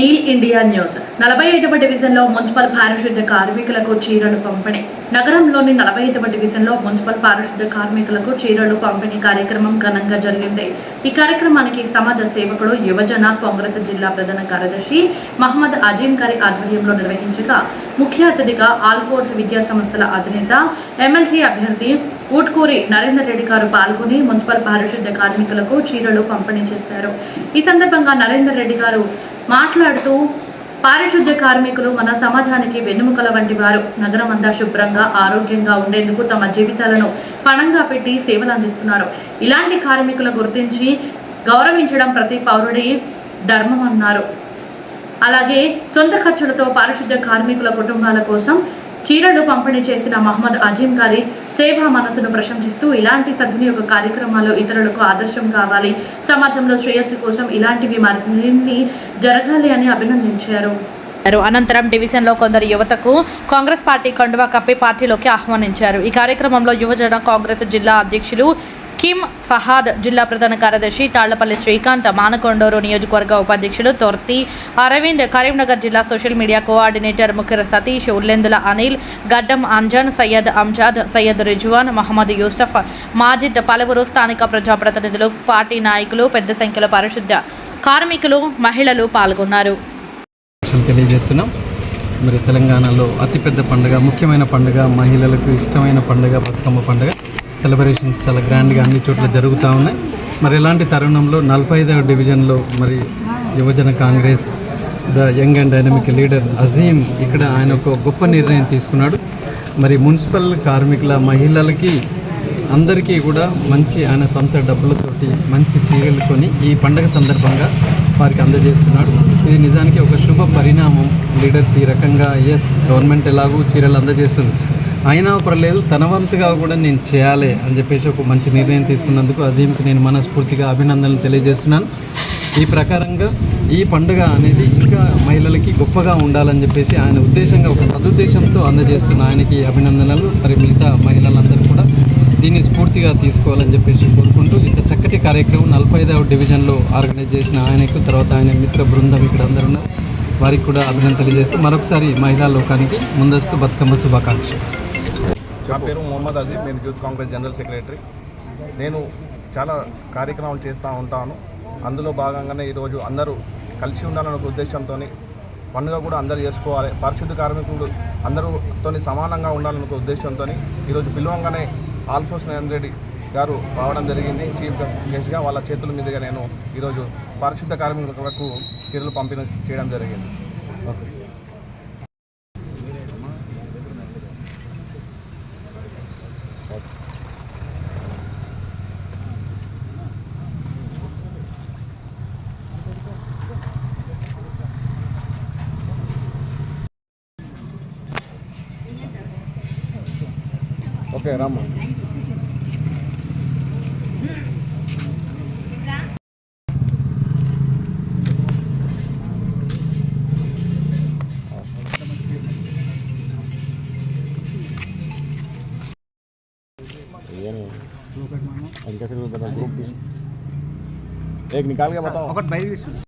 Neel India news. నలభై ఐదవ డివిజన్లో మున్సిపల్ పారిశుద్ధ్య కార్మికులకు చీరలు పంపిణీ. నగరంలోని నలభై ఐదవ డివిజన్లో మున్సిపల్ పారిశుద్ధ్య కార్మికులకు చీరలు పంపిణీ కార్యక్రమం ఘనంగా జరిగింది. ఈ కార్యక్రమానికి సమాజ సేవకుడు యువజన కాంగ్రెస్ జిల్లా ప్రధాన కార్యదర్శి మహమ్మద్ అజీం గారి ఆధ్వర్యంలో నిర్వహించగా ముఖ్య అతిథిగా ఆల్ఫోర్స్ విద్యా సంస్థల అధినేత ఎమ్మెల్సీ అభ్యర్థి ఊట్కూరి నరేందర్ రెడ్డి గారు పాల్గొని మున్సిపల్ పారిశుద్ధ్య కార్మికులకు చీరలు పంపిణీ చేశారు. ఈ సందర్భంగా నరేందర్ రెడ్డి గారు మాట్లాడుతూ పారిశుద్ధ్య కార్మికులు మన సమాజానికి వెన్నెముకల వంటి వారు. నగరం అంతా శుభ్రంగా ఆరోగ్యంగా ఉండేందుకు తమ జీవితాలను పణంగా పెట్టి సేవలు అందిస్తున్నారు. ఇలాంటి కార్మికుల గుర్తించి గౌరవించడం ప్రతి పౌరుడి ధర్మం అన్నారు. అలాగే సొంత ఖర్చులతో పారిశుద్ధ్య కార్మికుల కుటుంబాల కోసం చీరలు పంపిణీ చేసిన మహమ్మద్ అజీం గారి సేవా మనసును ప్రశంసిస్తూ ఇలాంటి సద్వినియోగ కార్యక్రమాలు ఇతరులకు ఆదర్శం కావాలి. సమాజంలో శ్రేయస్సు కోసం ఇలాంటివి మరిన్ని జరగాలి అని అభినందించారు. అనంతరం డివిజన్లో కొందరు యువతకు కాంగ్రెస్ పార్టీ కండువా కప్పి పార్టీలోకి ఆహ్వానించారు. ఈ కార్యక్రమంలో యువజన కాంగ్రెస్ జిల్లా అధ్యక్షులు కిమ్ ఫహాద్ జిల్లా ప్రధాన కార్యదర్శి తాళ్ళపల్లి శ్రీకాంత్ మానకొండూరు నియోజకవర్గ ఉపాధ్యక్షులు తొర్తి అరవింద్ కరీంనగర్ జిల్లా social media coordinator Mukhira Satish Ullendula Anil Gaddam Anjan Syed Amjad Syed Rizwan Mohammed Yusuf Majid పలువురు స్థానిక ప్రజాప్రతినిధులు పార్టీ నాయకులు పెద్ద సంఖ్యలో పారిశుద్ధ్య కార్మికులు మహిళలు పాల్గొన్నారు. తెలియజేస్తున్నాం. మరి తెలంగాణలో అతిపెద్ద పండుగ ముఖ్యమైన పండుగ మహిళలకు ఇష్టమైన పండుగ బతుకమ్మ పండుగ. సెలబ్రేషన్స్ చాలా గ్రాండ్గా అన్ని చోట్ల జరుగుతూ ఉన్నాయి. మరి ఇలాంటి తరుణంలో నలభై ఐదవ డివిజన్లో మరి యువజన Congress the young and dynamic leader Azeem ఇక్కడ ఆయన ఒక గొప్ప నిర్ణయం తీసుకున్నాడు. మరి మున్సిపల్ కార్మికుల మహిళలకి అందరికీ కూడా మంచి ఆయన సొంత డబ్బులతోటి మంచి చీరలు కొని ఈ పండగ సందర్భంగా వారికి అందజేస్తున్నాడు. ఇది నిజానికి ఒక శుభ పరిణామం. లీడర్స్ ఈ రకంగా ఎస్ గవర్నమెంట్ ఎలాగూ చీరలు అందజేస్తుంది. అయినా పర్లేదు తన వంతుగా కూడా నేను చేయాలి అని చెప్పేసి ఒక మంచి నిర్ణయం తీసుకున్నందుకు అజీంకి నేను మనస్ఫూర్తిగా అభినందనలు తెలియజేస్తున్నాను. ఈ ప్రకారంగా ఈ పండుగ అనేది ఇంకా మహిళలకి గొప్పగా ఉండాలని చెప్పేసి ఆయన ఉద్దేశంగా ఒక సదుద్దేశంతో అందజేస్తున్న ఆయనకి అభినందనలు. మరి మిగతా మహిళలందరూ కూడా దీన్ని స్ఫూర్తిగా తీసుకోవాలని చెప్పేసి కోరుకుంటూ ఇంత చక్కటి కార్యక్రమం నలభై ఐదవ డివిజన్లో ఆర్గనైజ్ చేసిన ఆయనకు తర్వాత ఆయన మిత్ర బృందం ఇక్కడ అందరూ ఉన్నారు. వారికి కూడా అభినందనలు తెలియజేస్తూ మరొకసారి మహిళా లోకానికి ముందస్తు బతుకమ్మ శుభాకాంక్షలు. నా పేరు మొహమ్మద్ అజీజ్ నేను యూత్ కాంగ్రెస్ జనరల్ సెక్రటరీ. నేను చాలా కార్యక్రమాలు చేస్తూ ఉంటాను. అందులో భాగంగానే ఈరోజు అందరూ కలిసి ఉండాలనే ఒక ఉద్దేశంతో పండుగ కూడా అందరూ చేసుకోవాలి. పరిశుద్ధ కార్మికులు అందరూతో సమానంగా ఉండాలనే ఒక ఉద్దేశంతో ఈరోజు పిలవంగానే ఆల్ఫోస్ నరేంద్ర రెడ్డి గారు రావడం జరిగింది. చీఫ్ గెస్ట్గా వాళ్ళ చేతుల మీదుగా నేను ఈరోజు పారిశుద్ధ కార్మికులకు చీరలు పంపిణీ చేయడం జరిగింది. Okay. ఓకే రామ్మా एक निकाल के बताओ